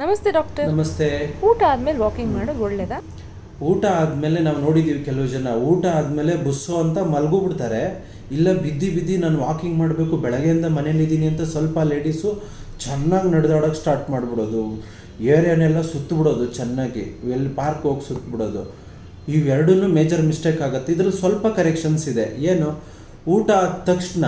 ನಮಸ್ತೆ ಡಾಕ್ಟರ್. ನಮಸ್ತೆ. ಊಟ ಆದ್ಮೇಲೆ ವಾಕಿಂಗ್ ಮಾಡೋದು ಒಳ್ಳೇದಾ? ಊಟ ಆದಮೇಲೆ ನಾವು ನೋಡಿದ್ದೀವಿ ಕೆಲವು ಜನ. ಊಟ ಆದಮೇಲೆ ಬುಸ್ಸು ಅಂತ ಮಲ್ಗು ಬಿಡ್ತಾರೆ. ಇಲ್ಲ ಬಿದ್ದಿ ಬಿದ್ದಿ ನಾನು ವಾಕಿಂಗ್ ಮಾಡಬೇಕು ಬೆಳಗ್ಗೆಯಿಂದ ಮನೇಲಿದ್ದೀನಿ ಅಂತ ಸ್ವಲ್ಪ ಲೇಡೀಸು ಚೆನ್ನಾಗಿ ನಡೆದಾಡೋಕೆ ಸ್ಟಾರ್ಟ್ ಮಾಡಿಬಿಡೋದು. ಏರಿಯಾನೆಲ್ಲ ಸುತ್ತಬಿಡೋದು ಚೆನ್ನಾಗಿ. ಎಲ್ಲಿ ಪಾರ್ಕ್ ಹೋಗಿ ಸುತ್ತಬಿಡೋದು ಇವೆರಡೂ ಮೇಜರ್ ಮಿಸ್ಟೇಕ್ ಆಗುತ್ತೆ. ಇದ್ರಲ್ಲಿ ಸ್ವಲ್ಪ ಕರೆಕ್ಷನ್ಸ್ ಇದೆ. ಏನು? ಊಟ ಆದ ತಕ್ಷಣ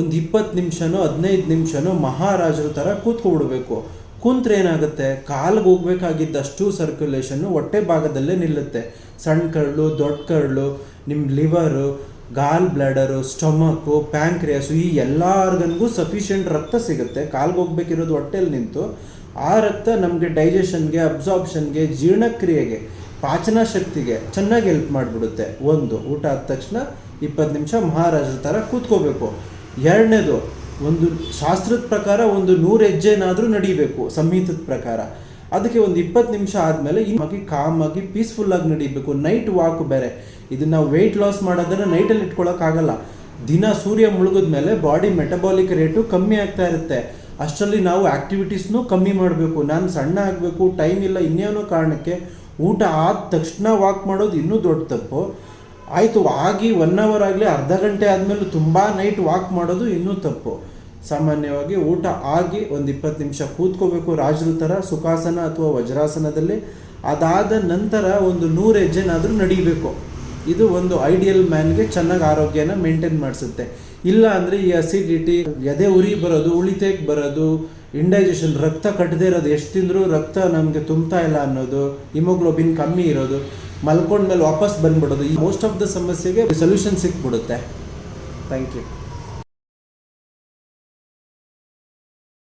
ಒಂದು ಇಪ್ಪತ್ತು ನಿಮಿಷನೋ ಹದಿನೈದು ನಿಮಿಷನೋ ಮಹಾರಾಜರ ಥರ ಕೂತ್ಕೊಬಿಡ್ಬೇಕು. ಕುಂತ್ರೆ ಏನಾಗುತ್ತೆ? ಕಾಲ್ಗೆ ಹೋಗ್ಬೇಕಾಗಿದ್ದಷ್ಟು ಸರ್ಕ್ಯುಲೇಷನ್ನು ಹೊಟ್ಟೆ ಭಾಗದಲ್ಲೇ ನಿಲ್ಲುತ್ತೆ. ಸಣ್ಣ ಕರಳು, ದೊಡ್ಡ ಕರಳು ನಿಮ್ಮ ಲಿವರು ಗಾಲ್ ಬ್ಲಡರು ಸ್ಟೊಮಕು ಪ್ಯಾಂಕ್ರಿಯಾಸು ಈ ಎಲ್ಲ ಆರ್ಗನ್ಗೂ ಸಫಿಷಿಯೆಂಟ್ ರಕ್ತ ಸಿಗುತ್ತೆ. ಕಾಲ್ಗೆ ಹೋಗ್ಬೇಕಿರೋದು ಹೊಟ್ಟೆಲಿ ನಿಂತು. ಆ ರಕ್ತ ನಮಗೆ ಡೈಜೆಷನ್ಗೆ ಅಬ್ಸಾರ್ಬ್ಷನ್ಗೆ ಜೀರ್ಣಕ್ರಿಯೆಗೆ, ಪಾಚನ ಶಕ್ತಿಗೆ ಚೆನ್ನಾಗಿ ಹೆಲ್ಪ್ ಮಾಡಿಬಿಡುತ್ತೆ. ಒಂದು, ಊಟ ಆದ ತಕ್ಷಣ ಇಪ್ಪತ್ತು ನಿಮಿಷ ಮಹಾರಾಜರ ಥರ ಕೂತ್ಕೋಬೇಕು. ಎರಡನೇದು ಒಂದು ಶಾಸ್ತ್ರದ ಪ್ರಕಾರ ಒಂದು ನೂರು ಹೆಜ್ಜೆನಾದರೂ ನಡಿಬೇಕು, ಸಂಹಿತದ ಪ್ರಕಾರ. ಅದಕ್ಕೆ ಒಂದು ಇಪ್ಪತ್ತು ನಿಮಿಷ ಆದಮೇಲೆ ಇನ್ನಾಗಿ ಕಾಮಾಗಿ ಪೀಸ್ಫುಲ್ಲಾಗಿ ನಡಿಬೇಕು. ನೈಟ್ ವಾಕ್ ಬೇರೆ. ಇದನ್ನು ವೆಯ್ಟ್ ಲಾಸ್ ಮಾಡೋದನ್ನು ನೈಟಲ್ಲಿ ಇಟ್ಕೊಳ್ಳೋಕ್ಕಾಗಲ್ಲ ದಿನ ಸೂರ್ಯ ಮುಳುಗಿದ ಮೇಲೆ ಬಾಡಿ ಮೆಟಬಾಲಿಕ್ ರೇಟು ಕಮ್ಮಿ ಆಗ್ತಾ ಇರುತ್ತೆ. ಅಷ್ಟರಲ್ಲಿ ನಾವು ಆ್ಯಕ್ಟಿವಿಟೀಸ್ನೂ ಕಮ್ಮಿ ಮಾಡಬೇಕು. ನಾನು ಸಣ್ಣ ಆಗಬೇಕು ಟೈಮ್ ಇಲ್ಲ ಇನ್ನೇನೋ ಕಾರಣಕ್ಕೆ ಊಟ ಆದ ತಕ್ಷಣ ವಾಕ್ ಮಾಡೋದು ಇನ್ನೂ ದೊಡ್ಡ ತಪ್ಪು. ಆಯಿತು, ಆಗಿ ಒನ್ ಅವರ್ ಆಗಲಿ, ಅರ್ಧ ಗಂಟೆ ಆದಮೇಲೆ ತುಂಬ ನೈಟ್ ವಾಕ್ ಮಾಡೋದು ಇನ್ನೂ ತಪ್ಪು. ಸಾಮಾನ್ಯವಾಗಿ ಊಟ ಆಗಿ ಒಂದು ಇಪ್ಪತ್ತು ನಿಮಿಷ ಕೂತ್ಕೋಬೇಕು ರಾಜರು ಥರ, ಸುಖಾಸನ ಅಥವಾ ವಜ್ರಾಸನದಲ್ಲಿ. ಅದಾದ ನಂತರ ಒಂದು ನೂರು ಹೆಜ್ಜೆನಾದರೂ ನಡಿಬೇಕು. ಇದು ಒಂದು ಐಡಿಯಲ್ ಮ್ಯಾನ್ಗೆ ಚೆನ್ನಾಗಿ ಆರೋಗ್ಯನ ಮೇಂಟೈನ್ ಮಾಡಿಸುತ್ತೆ. ಇಲ್ಲ ಅಂದರೆ ಈ ಅಸಿಡಿಟಿ ಎದೆ ಉರಿ ಬರೋದು ಉಳಿತೇಕ್ ಬರೋದು ಇಂಡೈಜೆಷನ್ ರಕ್ತ ಕಟ್ಟದೇ ಇರೋದು, ಎಷ್ಟು ತಿಂದರೂ ರಕ್ತ ನಮಗೆ ತುಂಬ್ತಾ ಇಲ್ಲ ಅನ್ನೋದು ಹಿಮೋಗ್ಲೋಬಿನ್ ಕಮ್ಮಿ ಇರೋದು ಮಲ್ಕೊಂಡ್ಮೇಲೆ ವಾಪಸ್ ಬಂದ್ಬಿಡೋದು. ಈ ಮೋಸ್ಟ್ ಆಫ್ ದ ಸಮಸ್ಯೆಗೆ ಸೊಲ್ಯೂಷನ್ ಸಿಕ್ಬಿಡುತ್ತೆ. Thank you